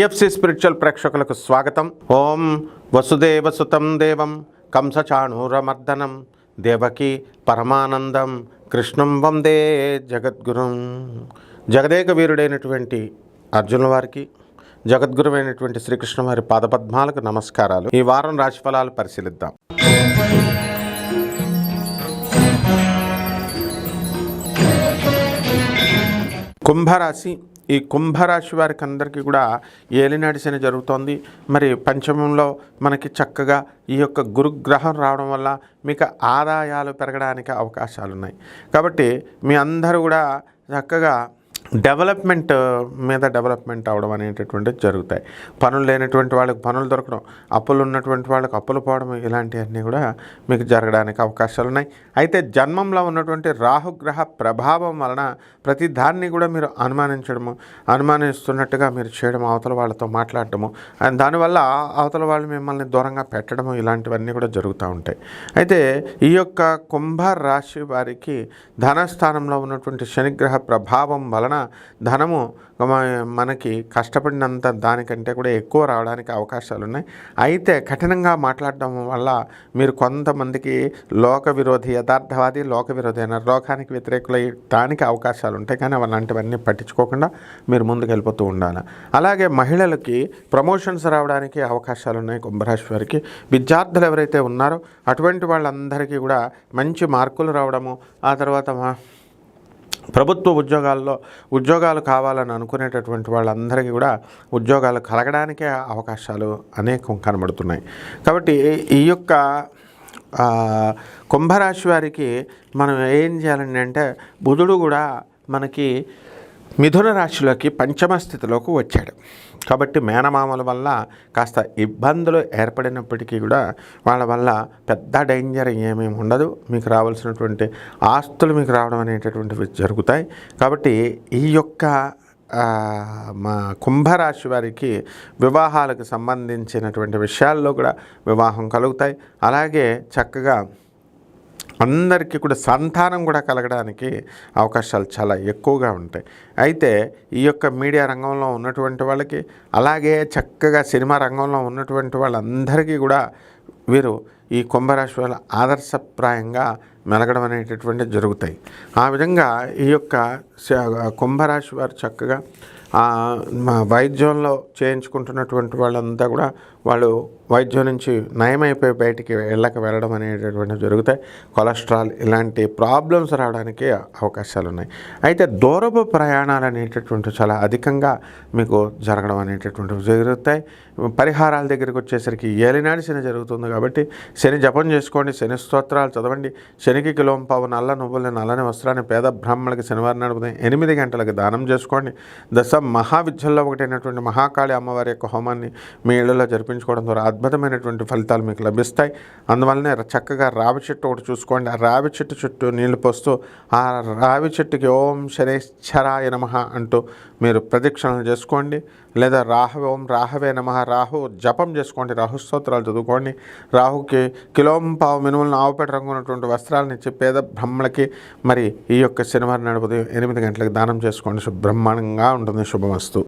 DFC spiritual ప్రేక్షకులకు స్వాగతం. ఓం వసుదేవ సుతం దేవం కంసచాణూరమర్దనం దేవకి పరమానందం కృష్ణం వందే జగద్గురుం. జగదేక వీరుడైనటువంటి అర్జునుల వారికి జగద్గురువైనటువంటి శ్రీకృష్ణ వారి పాదపద్మాలకు నమస్కారాలు. ఈ వారం రాశిఫలాలు పరిశీలిద్దాం. కుంభరాశి ఈ కుంభరాశి వారికి అందరికీ కూడా ఏలినాటి శని జరుగుతోంది. మరి పంచమంలో మనకి చక్కగా ఈ యొక్క గురుగ్రహం రావడం వల్ల మీకు ఆదాయాలు పెరగడానికి అవకాశాలు ఉన్నాయి కాబట్టి మీ అందరూ కూడా చక్కగా డెవలప్మెంట్ మీద డెవలప్మెంట్ అవడం అనేటటువంటిది జరుగుతాయి. పనులు లేనటువంటి వాళ్ళకి పనులు దొరకడం అప్పులు ఉన్నటువంటి వాళ్ళకి అప్పులు పోవడం ఇలాంటివన్నీ కూడా మీకు జరగడానికి అవకాశాలు ఉన్నాయి. అయితే జన్మంలో ఉన్నటువంటి రాహుగ్రహ ప్రభావం వలన ప్రతి దాన్ని కూడా మీరు అనుమానించడము అనుమానిస్తున్నట్టుగా మీరు చేయడం అవతల వాళ్ళతో మాట్లాడటము అండ్ దానివల్ల అవతల వాళ్ళు మిమ్మల్ని దూరంగా పెట్టడము ఇలాంటివన్నీ కూడా జరుగుతూ ఉంటాయి. అయితే ఈ యొక్క కుంభ రాశి వారికి ధనస్థానంలో ఉన్నటువంటి శనిగ్రహ ప్రభావం వలన ధనము మనకి కష్టపడినంత దానికంటే కూడా ఎక్కువ రావడానికి అవకాశాలు ఉన్నాయి. అయితే కఠినంగా మాట్లాడడం వల్ల మీరు కొంతమందికి లోక విరోధి యథార్థవాది లోక విరోధి అయిన లోకానికి వ్యతిరేకులయ్యడానికి అవకాశాలు ఉంటాయి. కానీ అలాంటివన్నీ పట్టించుకోకుండా మీరు ముందుకు వెళ్ళిపోతూ ఉండాలి. అలాగే మహిళలకి ప్రమోషన్స్ రావడానికి అవకాశాలు ఉన్నాయి కుంభరాశి వారికి. విద్యార్థులు ఎవరైతే ఉన్నారో అటువంటి వాళ్ళందరికీ కూడా మంచి మార్కులు రావడము ఆ తర్వాత మా ప్రభుత్వ ఉద్యోగాల్లో ఉద్యోగాలు కావాలని అనుకునేటటువంటి వాళ్ళందరికీ కూడా ఉద్యోగాలు కలగడానికే అవకాశాలు అనేకం కనబడుతున్నాయి. కాబట్టి ఈ యొక్క కుంభరాశి వారికి మనం ఏం చేయాలండి అంటే బుధుడు కూడా మనకి మిథున రాశిలోకి పంచమ స్థితిలోకి వచ్చాడు. కాబట్టి మేనమామల వల్ల కాస్త ఇబ్బందులు ఏర్పడినప్పటికీ కూడా వాళ్ళ వల్ల పెద్ద డేంజర్ ఏమేమి ఉండదు. మీకు రావాల్సినటువంటి ఆస్తులు మీకు రావడం అనేటటువంటివి జరుగుతాయి. కాబట్టి ఈ యొక్క మా కుంభరాశి వారికి వివాహాలకు సంబంధించినటువంటి విషయాల్లో కూడా వివాహం కలుగుతాయి. అలాగే చక్కగా అందరికీ కూడా సంతానం కూడా కలగడానికి అవకాశాలు చాలా ఎక్కువగా ఉంటాయి. అయితే ఈ యొక్క మీడియా రంగంలో ఉన్నటువంటి వాళ్ళకి అలాగే చక్కగా సినిమా రంగంలో ఉన్నటువంటి వాళ్ళందరికీ కూడా వీరు ఈ కుంభరాశి వాళ్ళ ఆదర్శప్రాయంగా మెలగడం అనేటటువంటి జరుగుతాయి. ఆ విధంగా ఈ యొక్క కుంభరాశి వారు చక్కగా మా వైద్యంలో చేయించుకుంటున్నటువంటి వాళ్ళంతా కూడా వాళ్ళు వైద్యం నుంచి నయమైపోయి బయటికి వెళ్ళక వెళ్ళడం అనేటటువంటివి జరుగుతాయి. కొలెస్ట్రాల్ ఇలాంటి ప్రాబ్లమ్స్ రావడానికి అవకాశాలు ఉన్నాయి అయితే దూరపు ప్రయాణాలు అనేటటువంటి చాలా అధికంగా మీకు జరగడం అనేటటువంటివి జరుగుతాయి. పరిహారాల దగ్గరికి వచ్చేసరికి ఏలినాడు శని జరుగుతుంది కాబట్టి శని జపం చేసుకోండి శని స్తోత్రాలు చదవండి. శనికి కిలోం పావు నల్ల నువ్వులని నల్లని వస్త్రాన్ని పేద బ్రాహ్మణులకి శనివారం నాడు ఎనిమిది గంటలకు దానం చేసుకోండి. దశ మహావిద్యల్లో ఒకటైనటువంటి మహాకాళి అమ్మవారి యొక్క హోమాన్ని మీ ఇళ్ళలో జరిపించుకోవడం ద్వారా అద్భుతమైనటువంటి ఫలితాలు మీకు లభిస్తాయి. అందువల్లనే చక్కగా రావి చెట్టు ఒకటి చూసుకోండి. ఆ రావి చెట్టు చుట్టూ నీళ్ళు పోస్తూ ఆ రావి చెట్టుకి ఓం శనేశ్వరాయ నమ అంటూ మీరు ప్రదక్షిణలు చేసుకోండి. లేదా రాహు ఓం రాహవే నమ రాహు జపం చేసుకోండి. రాహు స్తోత్రాలు చదువుకోండి. రాహుకి కిలోం పావు మినుములను ఆవుపేట రంగు ఉన్నటువంటి వస్త్రాలను ఇచ్చి పేద బ్రహ్మలకి మరి ఈ యొక్క శనివారం నాడు ఎనిమిది గంటలకు దానం చేసుకోండి. బ్రహ్మాండంగా ఉంటుంది. శుభమస్తు.